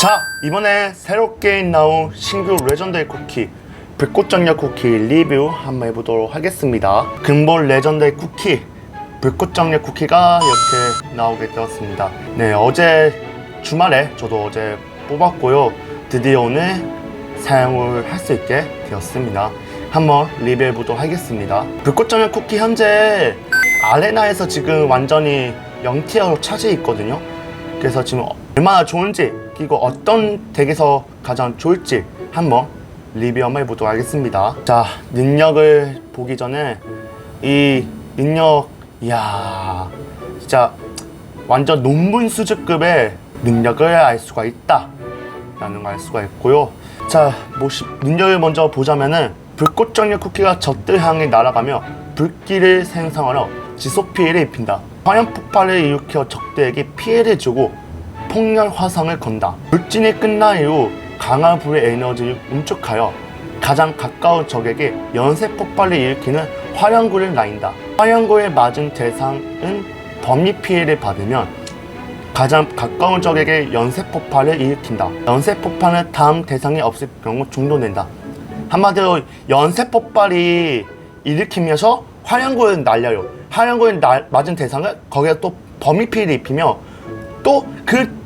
자 이번에 새롭게 나온 신규 레전더리 쿠키 불꽃전력 쿠키 리뷰 한번 해보도록 하겠습니다. 근본 레전더리 쿠키 불꽃정력 쿠키가 이렇게 나오게 되었습니다. 네 어제 주말에 저도 어제 뽑았고요. 드디어 오늘 사용을 할 수 있게 되었습니다. 한번 리뷰해 보도록 하겠습니다. 불꽃정력 쿠키 현재 아레나에서 지금 완전히 0티어로 차지해 있거든요. 그래서 지금 얼마나 좋은지 그리고 어떤 덱에서 가장 좋을지 한번 리뷰 한번 해보도록 하겠습니다. 자 능력을 보기 전에 이 능력 이야 진짜 완전 논문 수준급의 능력을 알 수가 있다 라는 걸 알 수가 있고요. 자 모시, 능력을 먼저 보자면은 불꽃 정력 쿠키가 적들 향해 날아가며 불길을 생성하여 지속 피해를 입힌다. 화염 폭발을 일으켜 적들에게 피해를 주고 폭렬 화상을 건다 불진이 끝난 이후 강한 불의 에너지를 응축하여 가장 가까운 적에게 연쇄 폭발을 일으키는 화염구를 날린다. 화염구에 맞은 대상은 범위 피해를 받으면 가장 가까운 적에게 연쇄 폭발을 일으킨다. 연쇄 폭발은 다음 대상이 없을 경우 중도된다. 한마디로 연쇄 폭발이 일으키면서 화염구를 날려요. 날- 맞은 대상은 거기에 또 범위 피해를 입히며 또 그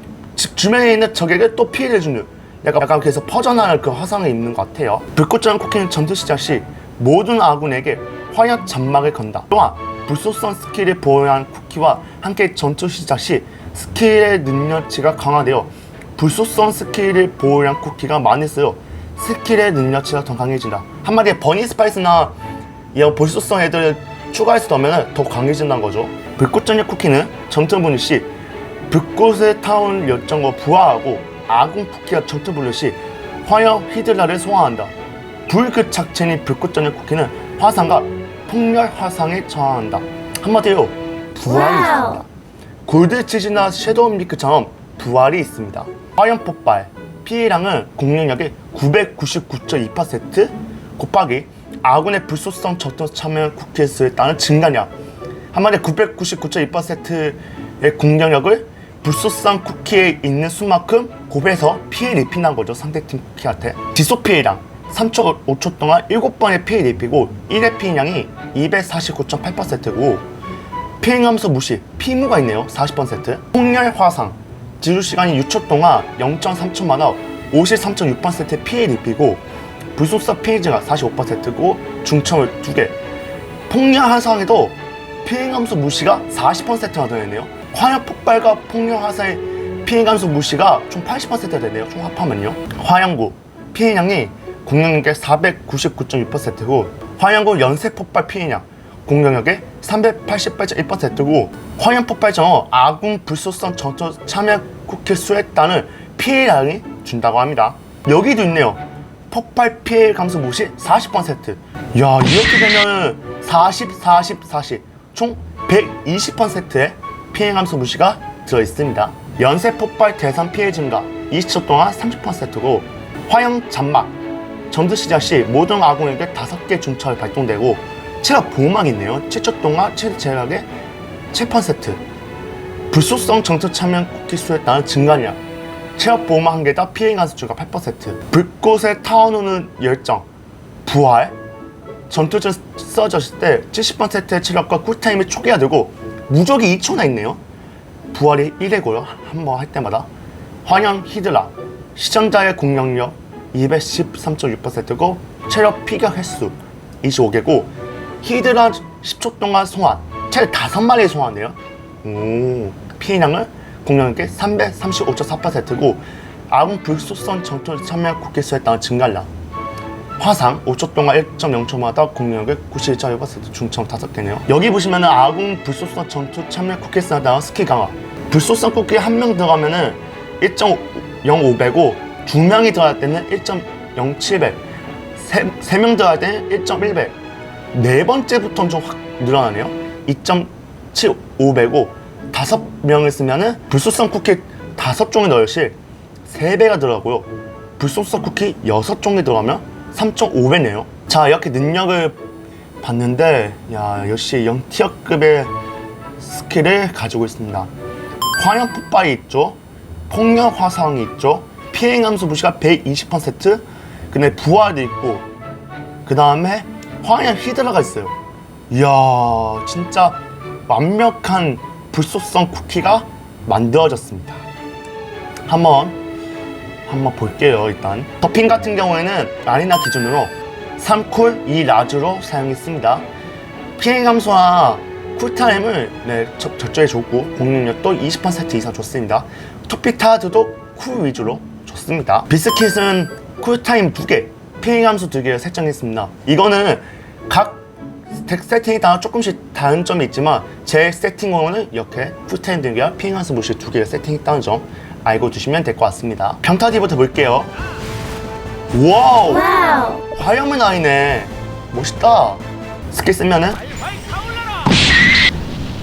주변에 있는 적에게 또 피해를 주는 약간, 약간 그래서 퍼져나갈 그 화상을 입는 것 같아요. 불꽃전 쿠키는 전투 시작 시 모든 아군에게 화약 점막을 건다. 또한 불소성 스킬을 보유한 쿠키와 함께 전투 시작 시 스킬의 능력치가 강화되어 불소성 스킬을 보유한 쿠키가 많을수록 스킬의 능력치가 더 강해진다. 한마디에 버니 스파이스나 이런 불소성 애들을 추가할 수 더면 더 강해진다는 거죠. 불꽃전력 쿠키는 전투 분리 시 불꽃의 타온 열정과 부하하고 아군 쿠키가 전투 분리 시 화염 히드라를 소환한다. 불그 자체인 불꽃전력 쿠키는 화상과 폭렬 화상에 저항한다. 한마디로 부활이. 있습니다. 골드 치즈나 섀도우 밀크처럼 부활이 있습니다. 화염 폭발 피해량은 공격력의 999.2% 곱하기 아군의 불소성 전투 참여 쿠키의 수에 따른 증가량 한마디로 999.2%의 공격력을 불소성 쿠키에 있는 수만큼 곱해서 피해를 입힌다는 거죠 상대팀 쿠키한테 지속 피해량 3초 5초 동안 7번의 피해를 입히고 1회 피해량이 249.8%고 피행함수 무시, 피무가 있네요. 40%. 폭렬 화상, 지루 시간이 6초 동안 0.3초마다 53.6%의 피해를 입히고 불속사 피해자가 45%고 중점을 2개. 폭렬 화상에도 피행함수 무시가 40%나 되네요. 화염 폭발과 폭렬 화상의 피해감수 무시가 총 80%가 되네요. 총 합하면요. 화염구 피해량이 공격력의 499.6%고 화염구 연쇄 폭발 피해량 공격력의 388.1%고 화염 폭발 전 아군 불소성 전투 참여 쿠키 수에 따른 피해량이 준다고 합니다. 여기도 있네요. 폭발 피해 감소 무시 40%. 야 이렇게 되면 40, 40, 40. 총 120%의 피해 감소 무시가 들어 있습니다. 연쇄 폭발 대상 피해 증가 20초 동안 30%고 화염 잔막 전투 시작 시 모든 아군에게 5개 중철 발동되고 체력 보호막이 있네요. 7초 동안 최대 제약의 7%. 불소성 전투 참여 쿠키 수에 따른 증가량. 체력 보호막 한 개다 피해 감소 증가 8%. 불꽃에 타오르는 열정. 부활. 전투전 써졌을 때 70%의 체력과 쿨타임이 초기화되고 무적이 2초나 있네요. 부활이 1회고요. 한 번 할 때마다. 환영 히드라. 시청자의 공격력 213.6%고 체력 피격 횟수 25개고 히드라 10초 동안 소환. 최대 5마리 소환해요. 오. 피해량은 공격력의 335.4%고 아군 불소성 전투 참여 쿠키 수에 따른 증가량. 화상 5초 동안 1.0초마다 공격력의 91.1% 중점 5개네요. 여기 보시면은 아군 불소성 전투 참여 쿠키 수에 따른 스킬 강화. 불소성 쿠키 한 명 들어가면은 1.05배고 두 명이 들어갈 때는 1.07배. 세, 세명 들어갈 때는 1.1배. 네 번째부터는 좀 확 늘어나네요. 2.75배고 다섯 명을 쓰면은 불소성 쿠키 다섯 종이 넣을 시세 배가 들어가고요. 불소성 쿠키 여섯 종이 들어가면 3.5배네요. 자 이렇게 능력을 봤는데 야 역시 0티어급의 스킬을 가지고 있습니다. 화염 폭발이 있죠. 폭력 화상이 있죠. 피행 함수 무시가 120%, 근데 부활도 있고, 그 다음에 화양 히드라가 있어요. 이야, 진짜 완벽한 불속성 쿠키가 만들어졌습니다. 한번 한번 볼게요 일단. 토핑 같은 경우에는 아리나 기준으로 3쿨 2라즈로 사용했습니다. 피행 감소와 쿨타임을 네, 저, 저쪽에 줬고 공격력도 20% 이상 줬습니다. 토피타드도 쿨 위주로 줬습니다. 비스킷은 쿨타임 2개 피행 감소 2개를 설정했습니다. 이거는 각 덱 세팅에 따라 조금씩 다른 점이 있지만 제 세팅으로는 이렇게 쿨타임 2개와 피행 감소 무시 2개를 세팅했다는 점 알고 두시면 될 것 같습니다 평타디부터 볼게요 와우 와우. 화염의 나이네 멋있다 스킬 쓰면은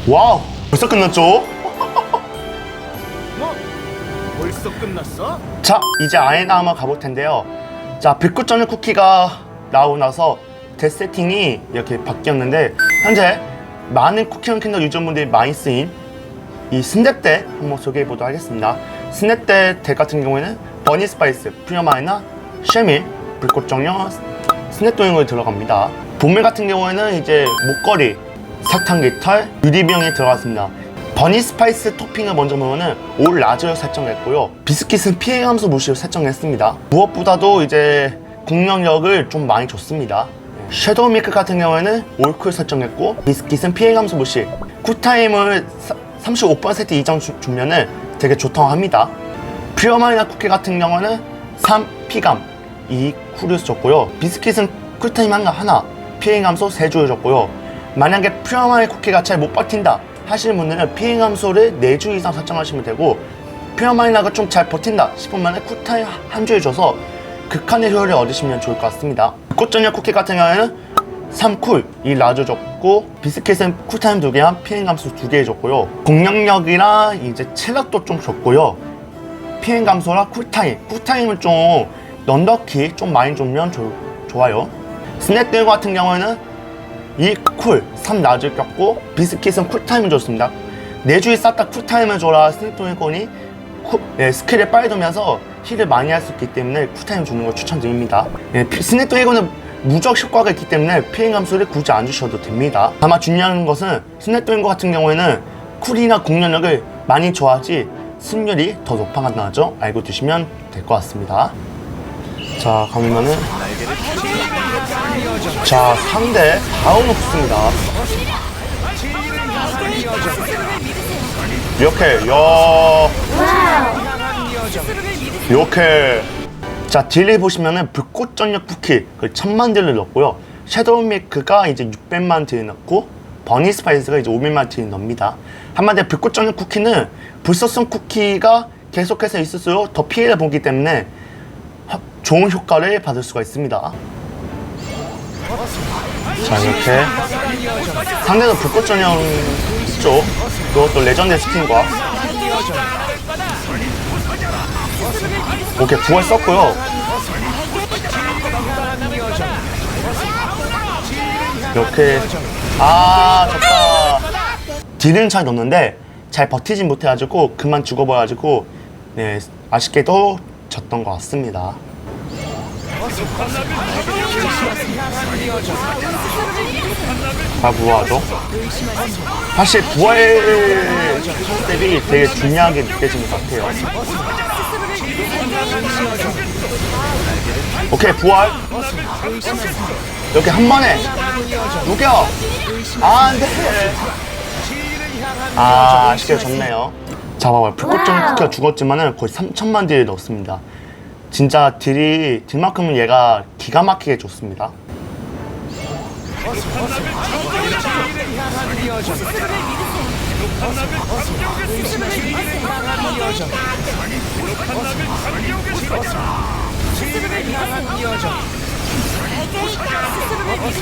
와우 벌써 끝났죠? 뭐? 벌써 끝났어? 자 이제 아에나 한번 가볼 텐데요 자 빛꽃전의 쿠키가 나오고 나서 대 세팅이 이렇게 바뀌었는데 현재 많은 쿠키런 캔들 유저분들이 많이 쓰인 이 스냅대 한번 소개해 보도록 하겠습니다 스냅대 덱 같은 경우에는 버니 스파이스, 프리어마이나 쉐밀, 불꽃정령, 스냅도잉을 들어갑니다 본물 같은 경우에는 이제 목걸이, 사탕 깃털, 유리병이 들어갔습니다 버니 스파이스 토핑을 먼저 보면은 올 라즈를 설정했고요. 비스킷은 피해 감소 무시를 설정했습니다. 무엇보다도 이제 공격력을 좀 많이 줬습니다. 섀도우 미크 같은 경우에는 올쿨 설정했고 비스킷은 피해 감소 무시 쿨타임을 35% 이상 주, 주면은 되게 좋다고 합니다. 프리어마이나 쿠키 같은 경우는 3 피감 2 쿨을 줬고요. 비스킷은 쿨타임 하나 하나 피해 감소 3주를 줬고요. 만약에 프리어마이 쿠키가 잘 못 버틴다 하시는 분들은 피해 감소를 4주 이상 설정하시면 되고 프리어마이나가 좀 잘 버틴다 싶으면 쿨타임 한 주에 줘서 극한의 효율을 얻으시면 좋을 것 같습니다. 꽃전력 쿠키 같은 경우에는 3쿨 이 라즈 줬고 비스킷은 쿨타임 2개랑 피해 감소 2개 줬고요. 공격력이랑 이제 체력도 좀 줬고요. 피행 감소랑 쿨타임 쿨타임을 좀 넌더키 좀 많이 주면 조- 좋아요 스냅들 같은 경우에는 이쿨 3 낮을 꼈고 비스킷은 쿨타임을 줬습니다 내주에 쌓다 쿨타임을 줘라 스냅드래곤이 네, 스킬을 빨리 돌면서 힐을 많이 할 수 있기 때문에 쿨타임 주는 걸 추천드립니다 네, 스냅 드래곤은 무적 효과가 있기 때문에 피행 감소를 굳이 안 주셔도 됩니다 다만 중요한 것은 스냅 드래곤 같은 경우에는 쿨이나 공격력을 많이 줘야지 승률이 더 높아간다는 점 알고 두시면 될 것 같습니다. 자, 그러면은 자, 상대 다운 옥스입니다. 이렇게 야. 이렇게. 자 딜을 보시면은 불꽃 전력 쿠키 그 천만 딜을 넣었고요. 섀도우 밀크가 이제 600만 딜 넣고 버니 스파이스가 이제 500만 딜 넣습니다. 한마디로 불꽃 전력 쿠키는 불속성 쿠키가 계속해서 있을수록 더 피해를 보기 때문에 하- 좋은 효과를 받을 수가 있습니다. 자 이렇게. 상대도 불꽃 전형 있죠? 그것도 레전드 스킨과 오케이 부활 썼고요. 이렇게. 아 졌다. 딜은 잘 넣는데 잘 버티진 못해가지고 그만 죽어버려가지고 네 아쉽게도 졌던 것 같습니다. 다 부활하죠? 사실 부활 스텝이 되게 중요하게 느껴지는 것 같아요 오케이 부활. 이렇게 한 번에 녹여. 아 안돼. 아 아쉽게 졌네요. 자 봐봐요. 와우. 쿠키가 죽었지만은 거의 3천만 딜을 넣었습니다. 진짜 딜이 딜만큼은 얘가 기가 막히게 좋습니다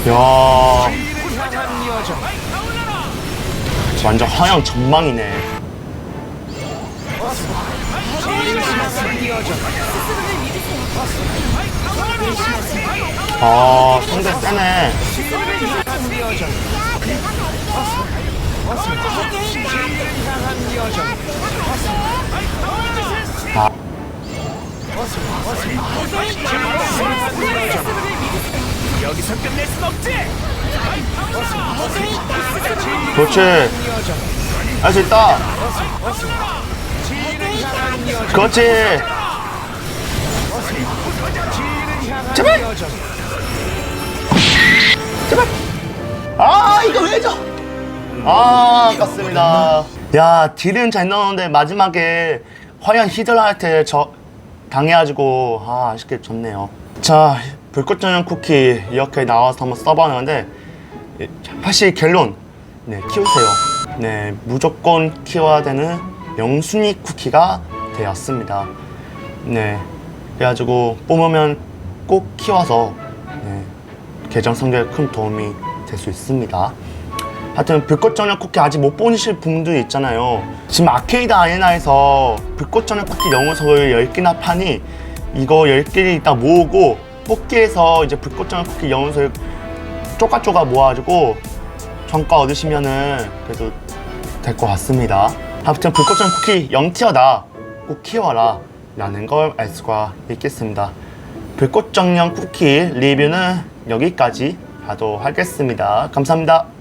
야. 완전 화양 전망이네. 아 상대 세네 아 여기서 끝낼 순 없지. 그렇지. 할 수 있다. 그렇지. 제발. 제발. 아 이거 왜 져? 아 아깝습니다. 야 딜은 잘 넣었는데 마지막에 화연 때저 당해가지고 아 아쉽게 졌네요. 자 불꽃 전용 쿠키 이렇게 나와서 한번 써봤는데 예, 사실 결론 네 키우세요. 네 무조건 키워야 되는 영순이 쿠키가 되었습니다. 네 그래가지고 뽑으면 꼭 키워서 네, 계정 성적에 큰 도움이 될 수 있습니다. 하여튼 불꽃 저녁 쿠키 아직 못 보실 분도 있잖아요. 지금 아케이드 아레나에서 불꽃 저녁 쿠키 영웅석을 10개나 파니 이거 10개를 이따 모으고 뽑기에서 이제 불꽃 저녁 쿠키 영웅석 쪼가쪼가 모아가지고 정가 얻으시면은 그래도 될 것 같습니다. 아무튼 불꽃 저녁 쿠키 0티어다. 꼭 키워라. 라는 걸 알 수가 있겠습니다. 불꽃 정령 쿠키 리뷰는 여기까지 하도록 하겠습니다. 감사합니다.